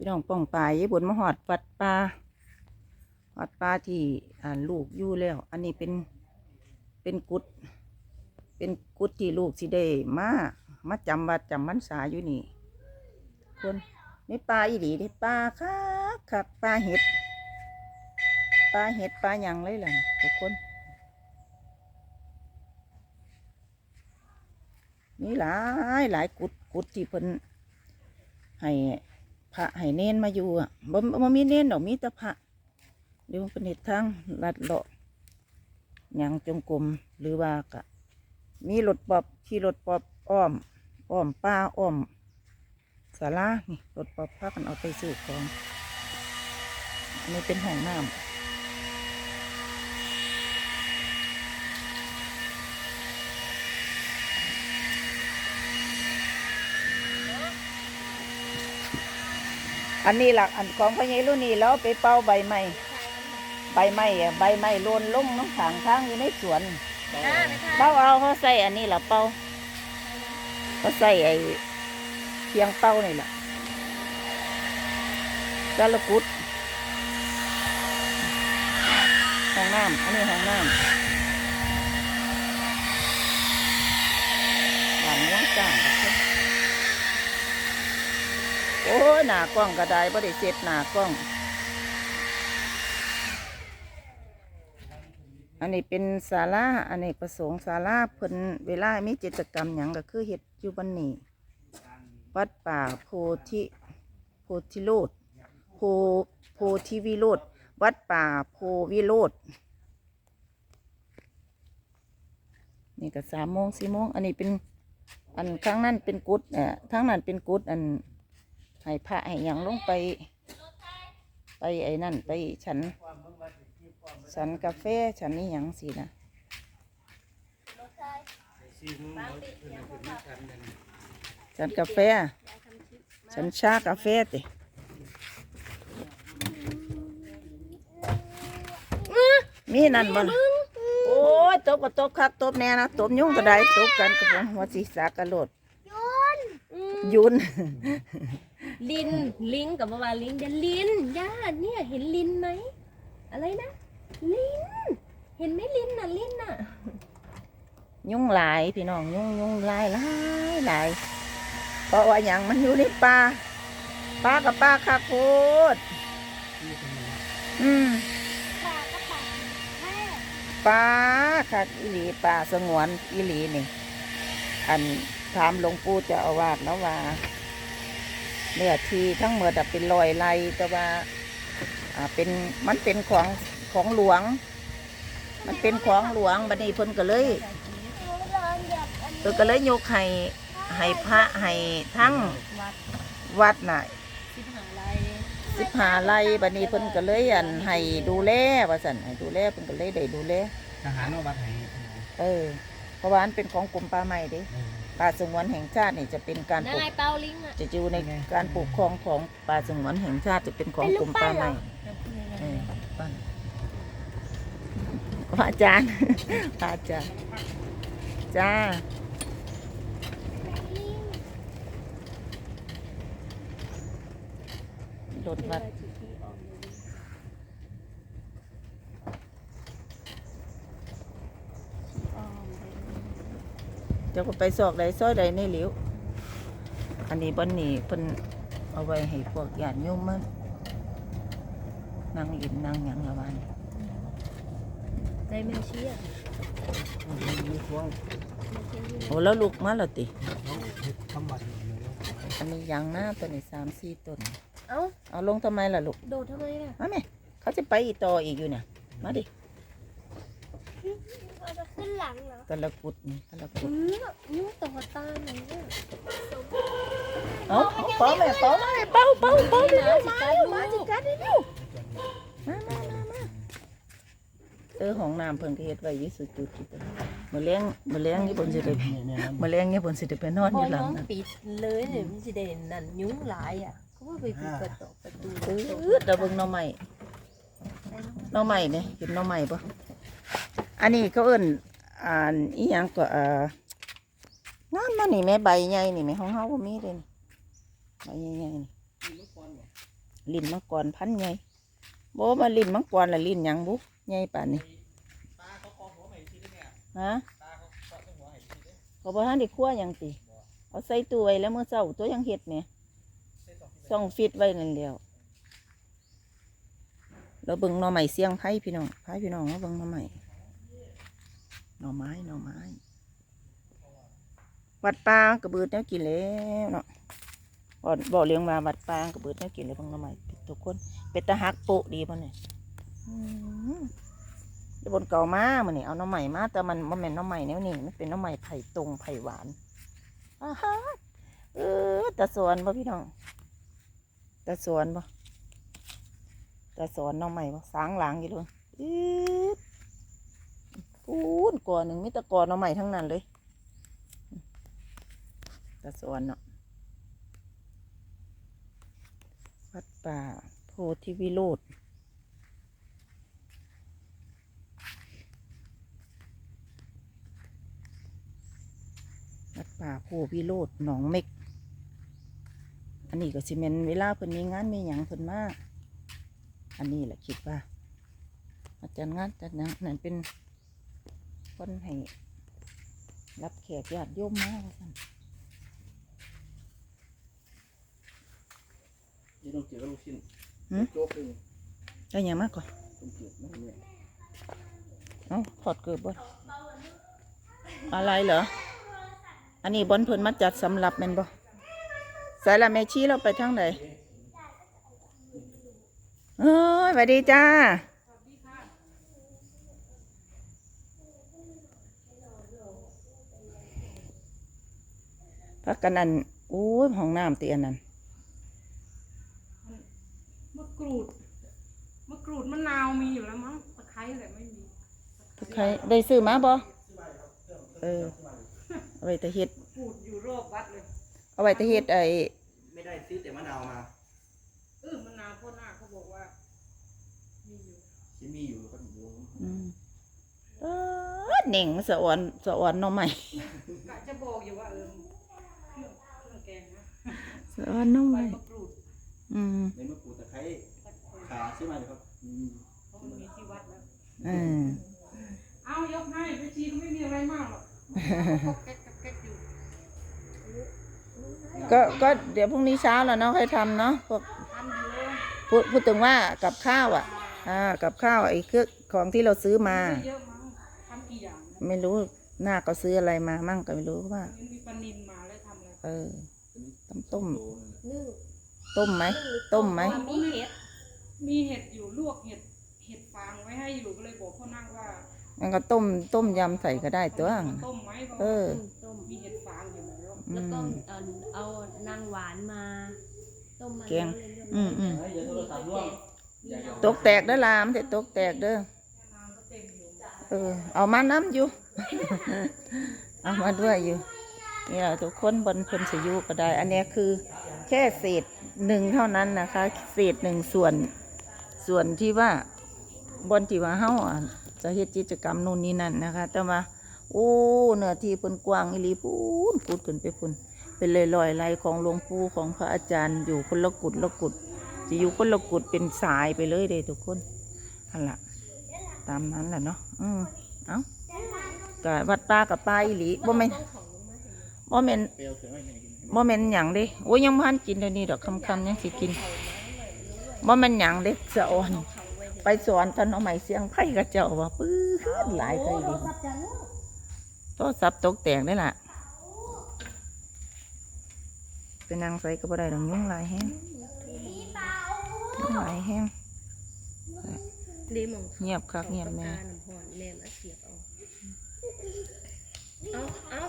พี่น้องป้องปลายบุญมหอดวัดป่าวัดป่าที่ลูกอยู่แล้ว อันนี้เป็นเป็นกุด เป็นกุดที่ลูกสิได้มามาจำวัดจำพรรษาอยู่นี่คนในปลาอีหลีได้ปลาคักคักปลาเห็ดปลาเห็ดปลาหยังเลยล่ะทุกคนมีหลายหลายกุดกุดที่เพิ่นให้ พระให้เน้นมาอยู่อะบ่บ่มีเน้นดอกมีแต่พระเดี๋ยวเป็นเหตุทางลัดเลาะยังจงกรมหรือว่ากะ มีรถปอบขี่รถปอบอ้อมอ้อมป้าอ้อมสารานี่รถปอบพากันเอาไปซื้อของอันนี้เป็นห้องน้ำ อันนี้หลักอันของพญายรุ่นนี้แล้วไปเป่าใบไม้ใบไม้อะใบไม้โลนลงน้องขางทางอยู่ในสวนเป่าเอาเขาใส่อันนี้หละเป่าเขาใส่ไอ้เพียงเป่านี่แหละกาละกุดห้องน้ำอันนี้ห้องน้ำหวานย่างจ้างครับ โอ้หน้ากล้องก็ได้บ่ได้เสร็จหน้ากล้อง อันนี้เป็นศาลาอันนี้ประสงค์ศาลาเพิ่นเวลามีกิจกรรมหยังก็คือเฮ็ดอยู่บันนี้วัดป่าโพธิโพธิโลดโพโพธิวิโรธวัดป่าโพวิโรธนี่ก็สามโมงสี่โมงอันนี้เป็นอันข้างนั้นเป็นกุดเอ่อทั้งนั้นเป็นกุดอัน ให้พระให้หยังลงไป ไปไอ้นั่นไปฉัน ฉันกาแฟฉันนี่หยังสินะฉันกาแฟ ฉันชากาแฟติมีนั่นบ่ล่ะโอ้ยตบก็ตบคักตบแน่นะตบยุ่งก็ได้ตบกันกับผมหัวศีรษะกระโดดยุน ลินลิงกับว่าวาลิงเดี๋ยวลินย่าเนี่ยเห็นลินไหมอะไรนะลินเห็นไหมลินน่ะลินน่ะยุ่งหลายพี่น้องยุ่งยุ่งหลายหลายหลายเพราะว่าอย่างมันอยู่ในป่าป่ากับป่าคาโคดอืมป่าคักอีหลีป่าสงวนอีหลีนี่ อันถามหลวงปู่เจะอาวาสเนาะว่า เนื้อที่ทั้งหมดอะเป็นรอยไร่แต่ว่าอ่าเป็นมันเป็นของของหลวง มันเป็นของหลวงบัดนี้เพิ่นก็เลยตัวก็เลยยกให้ให้พระให้ทั้งวัดวัดน่ะสิบหาไรสิบหาไร่บัดนี้เพิ่นก็เลยอันให้ดูแลว่าสั่นให้ดูแลเพิ่นก็เลยได้ดูแลทหารเอาวัดให้เออเพราะว่าอันเป็นของกรมป่าไม้เด้ ป่าสงวนแห่งชาตินี่จะเป็นการปนั่ลูนกไงเปาลิงอะ จะอยู่ในการปลูกครองของป่าสงวนแห่งชาติจะเป็นของกรมป่าไม้เออปั้นพระอาจารย์พระอาจารย์จ้ารถวัดเจ้าก็ไปซอกใดซอยใดในหลิวอันนี้บอนนี้เพิ่นเอาไว้ให้พวกญาติโยมมันนั่งอินนั่งหยังละวันในแม่เชี่ยมีพวงโอ้แล้วลูกมาแล้วติเขาเฮ็ดทำวัดอยู่เลยอันนี้ยังนะตัวนี้สามสี่ต้นเอ้า เอาลงทำไมล่ะลูก โดดทำไมล่ะ มาไหมเขาจะไปอีต่ออีกอยู่เนี่ยมาดิเราจะ ขึ้นหลังเหรอตะละกุดนี่ตะละกุอืดมนิ้วต่อตาไหนเนี่ยเอาเอาเป่าแม่เป่ามาแม่เป่าเป่าเป่าเดี๋ยวนะมาสิเดี๋ยวกัมาดสิลูกกัดเดี๋ยวมามามามาเออห้องน้ำเพิ่งก็เฮ็ดไว้อยี่สุดจุดจุดมื้อเลี้ยงมื้อเลี้ยงนี่เพิ่นสิได้เนี่ยเนี่ยนะมื้อเลี้ยงนี่เพิ่นสิได้ไปนอนพออยู่หลัน้งองนั่นปิดเลยเนี่ยมันจะได้นั่นยุ้งหลายอะเขาว่าไปปิดประตูประตูปืดเราเบิ่งหน่อไม้หน่อไม้เนี่ยเห็นหน่อไม้ปะอันนี้เขาเอิ้น อ่านอีหยังก็เอ่องามมานี่แม่ใบใหญ่นี่แม่ของเฮาบ่มีเลยนี่ใบใหญ่ๆนี่ลิ้นมังกรพันไงบ่มาลิ้นมังกรละลิ้นหยังบุใหญ่ป่านนี้ฮะเขาบอกท่านได้คั่วหยังติเอาใส่ตู้ไว้แล้วเมื่อเช้าตัวยังเห็ดเนี่ยส่องฟิตไว้นั่นแล้วเราเบิ่งหน่อใหม่เสียงไผ่พี่น้องไผ่พี่น้องเราเบิ่งหน่อใหม่ หน่อไม้หน่อไม้ วัดปางกระเบือแนวกินแล้วเนาะบอกบอกเลี้ยงมาวัดปางกระเบือแนวกินเลยเบางละไมทุกคน เป็นตะฮักโปะดีป่ะเนี่ยเดี๋ยวบนเก่ามามันนี่เอาน้ำใหม่มาแต่มันมันเป็นน้ำใหม่แนวนี้มันเป็นน้ำใหม่ไผ่ตรงไผ่หวานอาฮะเออตาสวนป่ะพี่น้องตาสวนป่ะตาสวนน้ำใหม่ป่ะสางหลังอยู่เลยอื พูนก่อนหนึ่งมิตรกอนน้ำใหม่ทั้งนั้นเลยตะสวนเนาะวัดป่าโพธิวิโรธวัดป่าโพธิวิโรธหนองเม็ก อันนี้ก็สิเมนเวลาเพิ่นมีงานมีหยังเพิ่นมาอันนี้แหละคิดว่าอาจารย์งานจัดหยังนั่นเป็น คนให้รับแขกญาติโยมมากว่าซั่นนี่ต้องเกี่ยวกับลูกชิ้นหืมโจ๊กเลยได้หยังมากก่อนต้องเกี่ยวนั่นเนี่ยเอ้าถอดเกือบบ่อะไรเหรอ อันนี้บอนเพิ่นมาจัดสำหรับแม่นบ่ใส่ละแม่ชี้เราไปทางไหนเอ้ยสวัสดีจ้า พักกันนั่นโอ้ยห้องน้ำเตียนนั่นมะกรูดมะกรูดมะนาวมีอยู่แล้วมั้งตะไคร้อะไรไม่มีใครได้ซื้อมาบ่เออเอาไว้แต่เฮ็ดปลูกอยู่รอบวัดเลยเอาไว้แต่เฮ็ดไอ้ไม่ได้ซื้อแต่มะนาวมาเออมะนาวพ่อหน้าเขาบอกว่ามีอยู่ที่มีอยู่ก็อยู่อืมเอิ้นเหน่งสะอ่อนสะอ่อนหน่อใหม่กะจะบอกอยู่ว่าเออเครื่องเครื่องแกงนะ สะ อ่อนหน่อใบใหม่มะกรูดอืมในมะกรูดตะไคร้ตะไคร้ขาซื้อมาเลยครับอืมเพราะมันมีที่วัดแล้วอืมเอายกให้ไปชีก็ไม่มีอะไรมากหรอกก็แก๊กแก๊กอยู่ก็ก็เดี๋ยวพรุ่งนี้เช้าแล้วเนาะค่อยทำเนาะพวกทำอยู่เลยพูดพูดถึงว่ากับข้าวอะ อ่า กับข้าวไอ้เครื่องของที่เราซื้อมา ไม่เยอะมั้งทำกี่อย่างนะไม่รู้หน้าก็ซื้ออะไรมามั่งก็ไม่รู้ว่ามันมีปลานินมาแล้วทำอะไร เออ ต้มต้มโตนั่นแหละนึ่งต้มไหม ต้มไหม ว่ามีเห็ดมีเห็ดอยู่ลวกเห็ดเห็ดฟางไว้ให้อยู่ก็เลยบอกพ่อนั่งว่ามันก็ต้มต้มยำใส่ก็ได้ตัวต้มไหมบกเออต้มมีเห็ดฟางอยู่แล้วอืแล้วก็มเอาเอานางหวานมาต้มมาแกงแล้วเลยอืมอืม เฮ้ยอย่าโทรศัพท์ร่วงอย่าตกแตกเด้อลามแต่ตกแตกเด้อน้ำก็เต็มอยู่เออ เอามาน้ำอยู่ เอามาด้วยอยู่ นี่แหละทุกคนบนคนสยุก็ได้ อันนี้คือแค่เศษหนึ่งเท่านั้นนะคะ เศษหนึ่งส่วนส่วนที่ว่าบนที่ว่าเฮาจะเฮ็ดกิจกรรมนู่นนี่นั่นนะคะ แต่ว่าโอ้เนื้อที่เพิ่นกว้างอีหลีพูนกุดขึ้นไปพุ่นเป็นเลยลอยๆไหลของหลวงปู่ของพระอาจารย์อยู่คนละกุดละกุดจะอยู่คนละกุดเป็นสายไปเลยเด้ทุกคนอันละตามนั้นแหละเนาะอืมเอ้าก็วัดป่ากับป่าอีหลีบ่แม่น บ่แม่นเปรี้ยวเสือไม่กินบ่แม่นหยังเด้โอ้ยยังบ่ทันกินเดี๋ยวนี้ดอกคำๆยังสิกินบ่แม่นหยังเด้สะอ่อนไปสอนท่านเอาใหม่เสียงไผ่กระเจ้าว่าปื้อหลายไผ่ดีโทรศัพท์ตกแต่งได้ล่ะเป็นนางใส่ก็บ่ได้ดอกยุ่งหลายแห้งยุ่งหลายแห้งเดมองเงียบคักเงียบปากแม่กาน้ำหอนแม่มาเสียบเอาเอาเอา